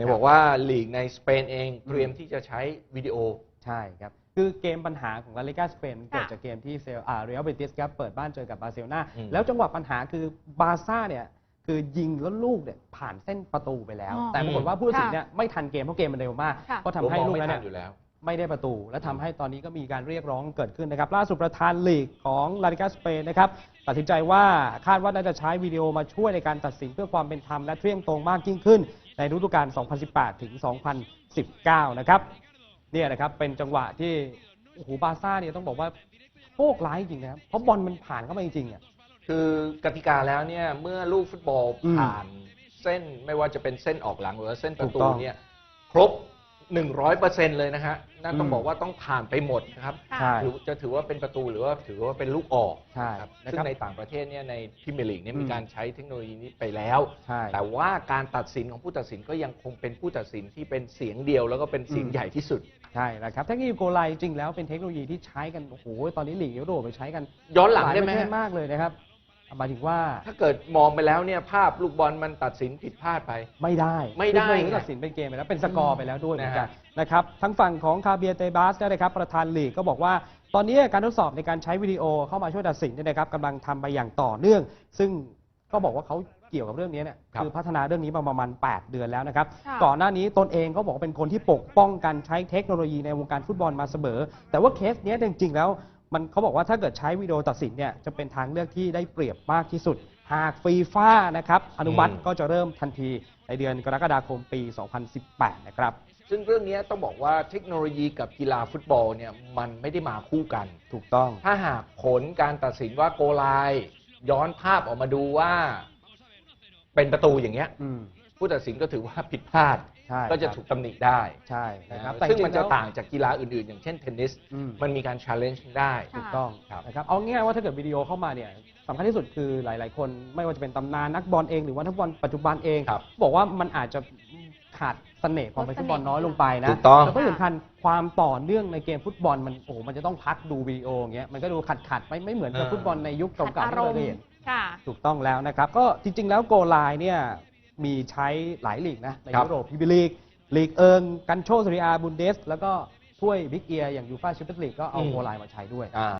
เห็นบอกว่าลีกในสเปนเองเตรียมที่จะใช้วิดีโอ ใช่ครับ คือเกมปัญหาของลาลิกาสเปนเกิดค่ะจากเกมที่เซลอ่าเรอัลเบติสครับเปิดบ้านเจอกับบาร์เซโลนาอืมแล้วจังหวะปัญหาคือบาร์ซ่าเนี่ยคือยิงแล้วลูกเนี่ยผ่านเส้นประตูไปแล้วอ๋อแต่ปรากฏว่าผู้ตัดสินค่ะเนี่ยไม่ทันเกมเพราะเกมมันเร็วมากค่ะก็ทำให้ผมมองลูกไม่นั้นทัเนี่ยนอยู่แล้วไม่ได้ประตู และทำให้ตอนนี้ก็มีการเรียกร้องเกิดขึ้นนะครับ ล่าสุดประธานลีกของลาลิกาสเปนนะครับตัดสินใจว่าคาดว่าน่าจะใช้วิดีโอมาช่วยในการตัดสินเพื่อความเป็นธรรมและเที่ยงตรงมากยิ่งขึ้น ในฤดูกาล 2018 ถึง 2019 นะครับเนี่ยนะครับเป็นจังหวะที่โอ้โหบาร์ซ่าเนี่ยต้องบอกว่าโชคร้ายจริงๆนะครับเพราะบอลมันผ่านเข้ามาจริงๆอะคือกติกาแล้วเนี่ยเมื่อลูกฟุตบอลอืมผ่านเส้นไม่ว่าจะเป็นเส้นออกหลังหรือว่าเส้นประถูตูกต้องเนี่ยครบ 100%เลยนะฮะนั่นต้องอืมบอกว่าต้องผ่านไปหมดนะครับใช่ หรือจะถือว่าเป็นประตูหรือว่าถือว่าเป็นลูกออกใช่ครับนะซึ่ครับงในต่างประเทศเนี่ยในพรีเมียร์ลีกเนี่ยอืมมีการใช้เทคโนโลยีนี้ไปแล้ว ใช่ แต่ว่าการตัดสินของผู้ตัดสินก็ยังคงเป็นผู้ตัดสินที่เป็นเสียงเดียวแล้วก็เป็นเสียงอืม ใหญ่ที่สุด ใช่นะครับเทคโนโลยีโกไลจริงแล้วเป็นเทคโนโลยีที่ใช้กันโอ้โหตอนนี้ลีกยุโรปไปใช้กันย้อนหลังายได้ไหมประเทฮะศมากเลยนะครับ หมายถึงว่าถ้าเกิดมองไปแล้วเนี่ยภาพลูกบอลมันตัดสินผิดพลาดไป ไม่ได้ไม่ได้คือไงตัดสินเป็นเกมไปแล้วเป็นสกอร์ไปแล้วด้วยเหมือนกันนะฮะนะครับทั้งฝั่งของคาเบียเตบาสเนี่ยนะครับประธานลีกก็บอกว่า ตอนนี้การทดสอบในการใช้วิดีโอเข้ามาช่วยตัดสินเนี่ยนะครับกำลังทำไปอย่างต่อเนื่อง ซึ่งก็บอกว่าเขาเกี่ยวกับเรื่องนี้เนี่ยครับคือพัฒนาเรื่องนี้มาประมาณ 8 เดือนแล้วนะครับค่ะก่อนหน้านี้ตนเองก็บอกว่าเป็นคนที่ปกป้องการใช้เทคโนโลยีในวงการฟุตบอลมาเสมอ แต่ว่าเคสเนี้ยจริงๆแล้ว มันเขาบอกว่าถ้าเกิดใช้วิดีโอตัดสินเนี่ยจะเป็นทางเลือกที่ได้เปรียบมากที่สุด หากฟีฟ่านะครับอนุมัติอืมก็จะเริ่มทันทีในเดือนกรกฎาคมปี 2018 นะครับซึ่งเรื่องนี้ต้องบอกว่าเทคโนโลยีกับกีฬาฟุตบอลเนี่ยมันไม่ได้มาคู่กัน ถูกต้อง ถ้าหากผลการตัดสินว่าโกไลน์ย้อนภาพออกมาดูว่า เป็นประตูอย่างเงี้ยอืม ผู้ตัดสินก็ถือว่าผิดพลาด ใช่ก็จะครับถูกตำหนิได้ใช่นะครับซึ่งมันจะริๆแล้วต่างจากกีฬาอื่นๆ อย่างเช่นเทนนิส อืม มันมีการ challenge ได้ค่ะ ถูกต้องครับ นะครับเอาง่ายๆว่าถ้าเกิดวิดีโอเข้ามาเนี่ยสำคัญที่สุดคือหลาย ๆ คนไม่ว่าจะเป็นตำนานนักบอลเองหรือว่านักบอลปัจจุบันเอง ครับบอกว่ามันอาจจะขาดเสน่ห์ความเป็นฟุตบอลน้อยลงไปนะถูกต้อง แล้วก็สำคัญความต่อเนื่องในเกมฟุตบอลมันโอ้โหมันจะต้องพักดูวิดีโออย่างเงี้ยมันก็ดูขัดขัดๆไม่ไม่เหมือนกับเออฟุตบอลในยุคขัดเก่าๆอาที่รเรามได้ณ์เห็น ค่ะ ถูกต้องแล้วนะครับ ก็จริง ๆ แล้วโกไลน์เนี่ย มีใช้หลายลีกนะในครับยุโรปพรีเมียร์ลีกลีกเอิงกันโชซีเรียบุนเดส แล้วก็ถ้วยบิ๊กเอียอย่างยูฟ่าแชมเปี้ยนส์ลีกก็เอาอืมโกไลน์มาใช้ด้วยอ่า